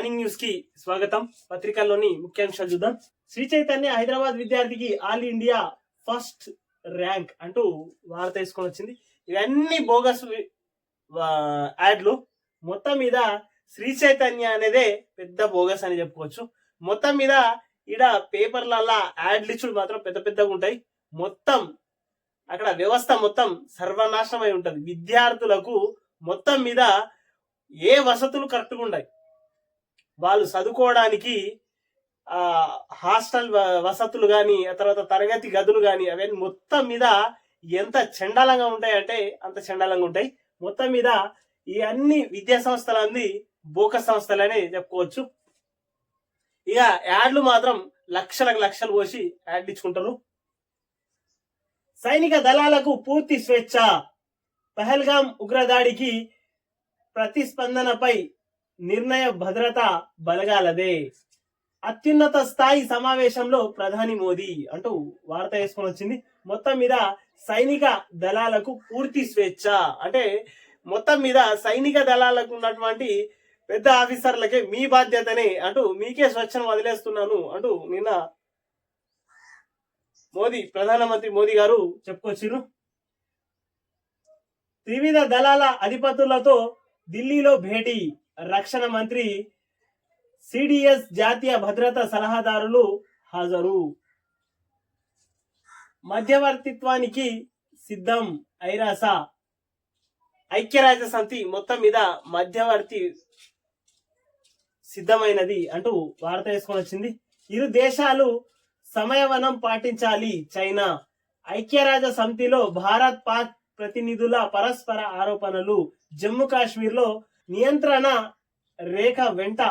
Morning న్యూస్కి స్వాగతం. పత్రికల్లోని ముఖ్యాంశాలు చూద్దాం. శ్రీ చైతన్య హైదరాబాద్ విద్యార్థికి ఆల్ ఇండియా ఫస్ట్ ర్యాంక్ అంటూ వార్త తీసుకొని వచ్చింది. ఇవన్నీ బోగస్ యాడ్లు. మొత్తం మీద శ్రీ చైతన్య అనేదే పెద్ద బోగస్ అని చెప్పుకోవచ్చు. మొత్తం మీద ఈడ పేపర్లలో యాడ్లు ఇచ్చుడు మాత్రం పెద్ద పెద్దగా ఉంటాయి. మొత్తం అక్కడ వ్యవస్థ మొత్తం సర్వనాశనమై ఉంటుంది. విద్యార్థులకు మొత్తం మీద ఏ వసతులు కరెక్ట్గా ఉన్నాయి వాళ్ళు చదువుకోవడానికి హాస్టల్ వ- వసతులు కానీ ఆ తర్వాత తరగతి గదులు కానీ అవన్నీ మొత్తం మీద ఎంత చండాలంగా ఉంటాయంటే అంత చండాలంగా ఉంటాయి. మొత్తం మీద ఈ అన్ని విద్యా సంస్థలన్నీ బోక సంస్థలనే చెప్పుకోవచ్చు. ఇక యాడ్లు మాత్రం లక్షలకు లక్షలు పోసి యాడ్ ఇచ్చుకుంటారు. సైనిక దళాలకు పూర్తి స్వేచ్ఛ. పహల్గాం ఉగ్రదాడికి ప్రతిస్పందనపై నిర్ణయ భద్రత బలగాలదే. అత్యున్నత స్థాయి సమావేశంలో ప్రధాని మోదీ అంటూ వార్త వేసుకొని వచ్చింది. మొత్తం మీద సైనిక దళాలకు పూర్తి స్వేచ్ఛ. అంటే మొత్తం మీద సైనిక దళాలకు ఉన్నటువంటి పెద్ద ఆఫీసర్లకే మీ బాధ్యతనే అంటూ మీకే స్వచ్ఛను వదిలేస్తున్నాను అంటూ నిన్న మోదీ ప్రధానమంత్రి మోదీ గారు చెప్పుకొచ్చిర్రు త్రివిధ దళాల అధిపతులతో ఢిల్లీలో భేటీ. రక్షణ మంత్రి సిడిఎస్ జాతీయ భద్రతా సలహాదారులు హాజరు. మధ్యవర్తిత్వానికి సిద్ధం ఐరాస. ఐక్యరాజ్య సమితి మొత్తం మీద మధ్యవర్తి సిద్ధమైనది అంటూ వార్త వేసుకొని వచ్చింది. ఇరు దేశాలు సమయవనం పాటించాలి చైనా. ఐక్యరాజ్య సమితిలో భారత్ పాక్ ప్రతినిధుల పరస్పర ఆరోపణలు జమ్మూ కాశ్మీర్లో నియంత్రణ రేఖ వెంట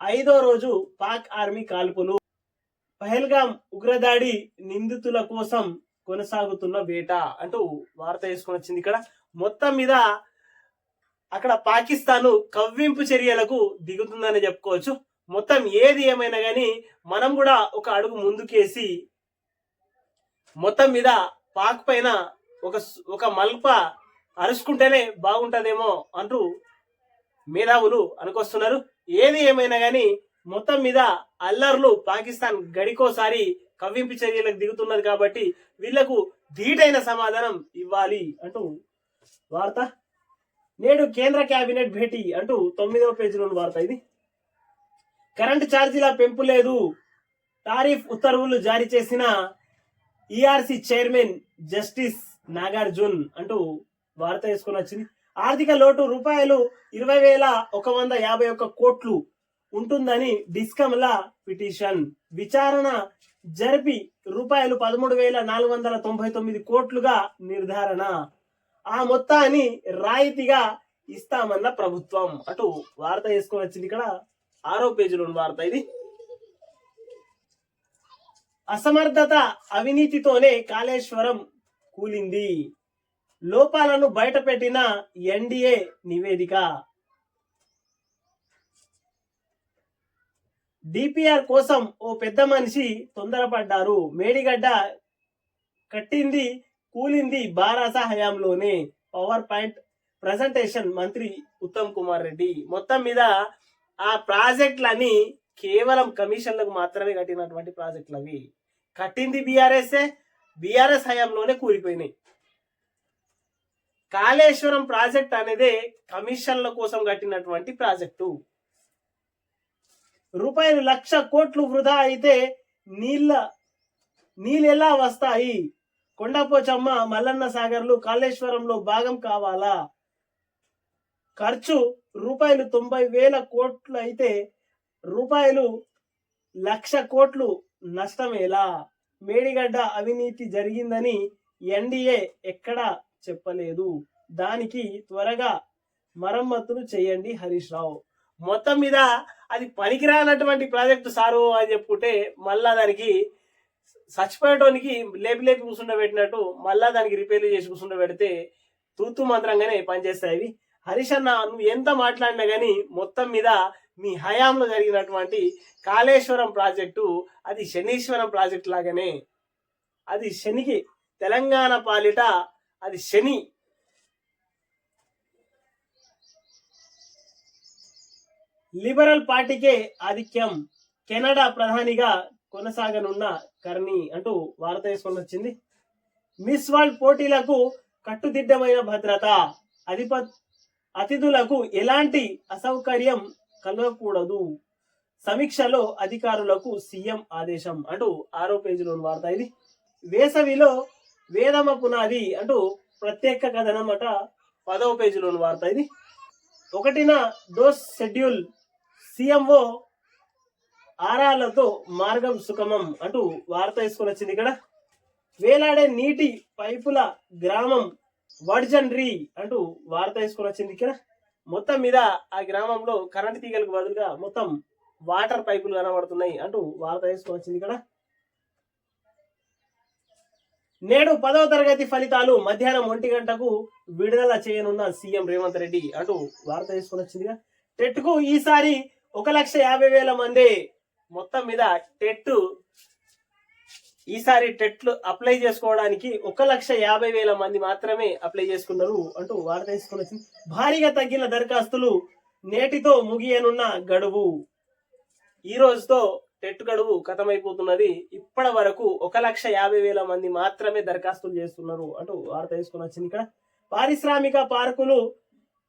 ఐదో రోజు పాక్ ఆర్మీ కాల్పులు. పహల్గాం ఉగ్రదాడి నిందితుల కోసం కొనసాగుతున్న వేట అంటూ వార్త వేసుకొని వచ్చింది ఇక్కడ. మొత్తం మీద అక్కడ పాకిస్తాన్ కవ్వింపు చర్యలకు దిగుతుందని చెప్పుకోవచ్చు. మొత్తం ఏది ఏమైనా కానీ మనం కూడా ఒక అడుగు ముందుకేసి మొత్తం మీద పాక్ పైన ఒక ఒక మల్ప అరుచుకుంటేనే బాగుంటుందేమో అంటూ మేధావులు అనుకొస్తున్నారు. ఏది ఏమైనా కానీ మొత్తం మీద అల్లర్లు పాకిస్తాన్ గడికోసారి కవ్వింపు చర్యలకు దిగుతున్నది కాబట్టి వీళ్ళకు ధీటైన సమాధానం ఇవ్వాలి అంటూ వార్త. నేడు కేంద్ర కేబినెట్ భేటీ అంటూ తొమ్మిదవ పేజీలోని వార్త ఇది. కరెంటు ఛార్జీల పెంపు లేదు. టారిఫ్ ఉత్తర్వులు జారీ చేసిన ఈఆర్సి చైర్మన్ జస్టిస్ నాగార్జున్ అంటూ వార్త వేసుకొని వచ్చింది. ఆర్థిక లోటు రూపాయలు ఇరవై వేల ఒక వంద యాభై ఒక్క కోట్లు ఉంటుందని డిస్కమ్ల పిటిషన్. విచారణ జరిపి రూపాయలు పదమూడు వేల నాలుగు వందల తొంభై తొమ్మిది కోట్లుగా నిర్ధారణ. ఆ మొత్తాన్ని రాయితీగా ఇస్తామన్న ప్రభుత్వం. అటు వార్త వేసుకొని వచ్చింది ఇక్కడ. ఆరో పేజీలో వార్త ఇది. అసమర్థత అవినీతితోనే కాళేశ్వరం కూలింది. లోపాలను బయటపెట్టిన ఎన్డీఏ నివేదిక. డిపిఆర్ కోసం ఓ పెద్ద మనిషి తొందరపడ్డారు. మేడిగడ్డ కట్టింది కూలింది బారాస హయాంలోనే. పవర్ పాయింట్ ప్రజెంటేషన్ మంత్రి ఉత్తమ్ కుమార్ రెడ్డి. మొత్తం మీద ఆ ప్రాజెక్టులని కేవలం కమిషన్లకు మాత్రమే కట్టినటువంటి ప్రాజెక్టులు అవి కట్టింది బీఆర్ఎస్ బీఆర్ఎస్ హయాంలోనే కూలిపోయినాయి. కాళేశ్వరం ప్రాజెక్ట్ అనేది కమిషన్ల కోసం కట్టినటువంటి ప్రాజెక్టు. రూపాయలు లక్ష కోట్లు వృధా అయితే నీళ్ళ నీళ్ళు ఎలా వస్తాయి? కొండపోచమ్మ మల్లన్న సాగర్లు కాళేశ్వరంలో భాగం కావాలా? ఖర్చు రూపాయలు తొంభై వేల కోట్లు అయితే రూపాయలు లక్ష కోట్లు నష్టమేలా? మేడిగడ్డ అవినీతి జరిగిందని ఎన్డీఏ ఎక్కడా చెప్పలేదు. దానికి త్వరగా మరమ్మతులు చేయండి హరీష్ రావు. మొత్తం మీద అది పనికిరానటువంటి ప్రాజెక్టు సారు అని చెప్పుకుంటే మళ్ళా దానికి చచ్చిపోయేటోనికి లేపి లేపి కూర్చుండబెట్టినట్టు మళ్ళా దానికి రిపేర్లు చేసి కూర్చుండబెడితే తూతు మంత్రంగానే పనిచేస్తాయి హరీష్ అన్న నువ్వు ఎంత మాట్లాడినా కానీ మొత్తం మీద మీ హయాంలో జరిగినటువంటి కాళేశ్వరం ప్రాజెక్టు అది శనీశ్వరం ప్రాజెక్టు లాగానే. అది శనికి తెలంగాణ పాలిట అది శని. లిబరల్ పార్టీకే ఆధిక్యం కెనడా ప్రధానిగా కొనసాగనున్న కర్ణి అంటూ వార్త వేసుకొని వచ్చింది. మిస్ వరల్డ్ పోటీలకు కట్టుదిద్దమైన భద్రత అధిప అతిథులకు ఎలాంటి అసౌకర్యం కలగకూడదు. సమీక్షలో అధికారులకు సీఎం ఆదేశం అంటూ ఆరో పేజీలోని వార్త ఇది. వేసవిలో వేదమ పునాది అంటూ ప్రత్యేక కథనం అట పదవ పేజీలోని వార్త ఇది. ఒకటిన డోస్ షెడ్యూల్ సీఎంఓ ఆరాలతో మార్గం సుఖమం అంటూ వార్త వేసుకొని వచ్చింది ఇక్కడ. వేలాడే నీటి పైపుల గ్రామం వడ్జన్రీ అంటూ వార్త వేసుకొని వచ్చింది ఇక్కడ. మొత్తం మీద ఆ గ్రామంలో కరెంట్ తీగలకు బదులుగా మొత్తం వాటర్ పైపులు కనబడుతున్నాయి అంటూ వార్త వేసుకొని వచ్చింది ఇక్కడ. నేడు పదవ తరగతి ఫలితాలు మధ్యాహ్నం ఒంటి గంటకు విడుదల చేయనున్న సీఎం రేవంత్ రెడ్డి. అంటూ వార్త తీసుకొని వచ్చిందిగా. టెట్కు ఈసారి ఒక లక్ష యాభై వేల మంది మొత్తం మీద టెట్ ఈసారి టెట్లు అప్లై చేసుకోవడానికి ఒక లక్ష యాభై వేల మంది మాత్రమే అప్లై చేసుకున్నారు అంటూ వార్త తీసుకొని వచ్చింది. భారీగా తగ్గిన దరఖాస్తులు నేటితో ముగియనున్న గడువు. ఈ రోజుతో టెట్ గడువు ఖతమైపోతున్నది ఇప్పటి వరకు ఒక లక్ష యాభై వేల మంది మాత్రమే దరఖాస్తులు చేస్తున్నారు అంటూ వార్త తీసుకుని వచ్చింది ఇక్కడ. పారిశ్రామిక పార్కులు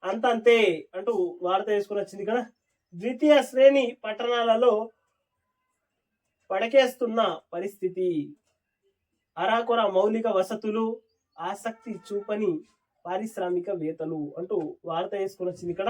అంతంతే అంటూ వార్త తీసుకుని వచ్చింది ఇక్కడ. ద్వితీయ శ్రేణి పట్టణాలలో పడకేస్తున్న పరిస్థితి. అరాకొర మౌలిక వసతులు ఆసక్తి చూపని పారిశ్రామికవేత్తలు అంటూ వార్త వేసుకుని వచ్చింది ఇక్కడ.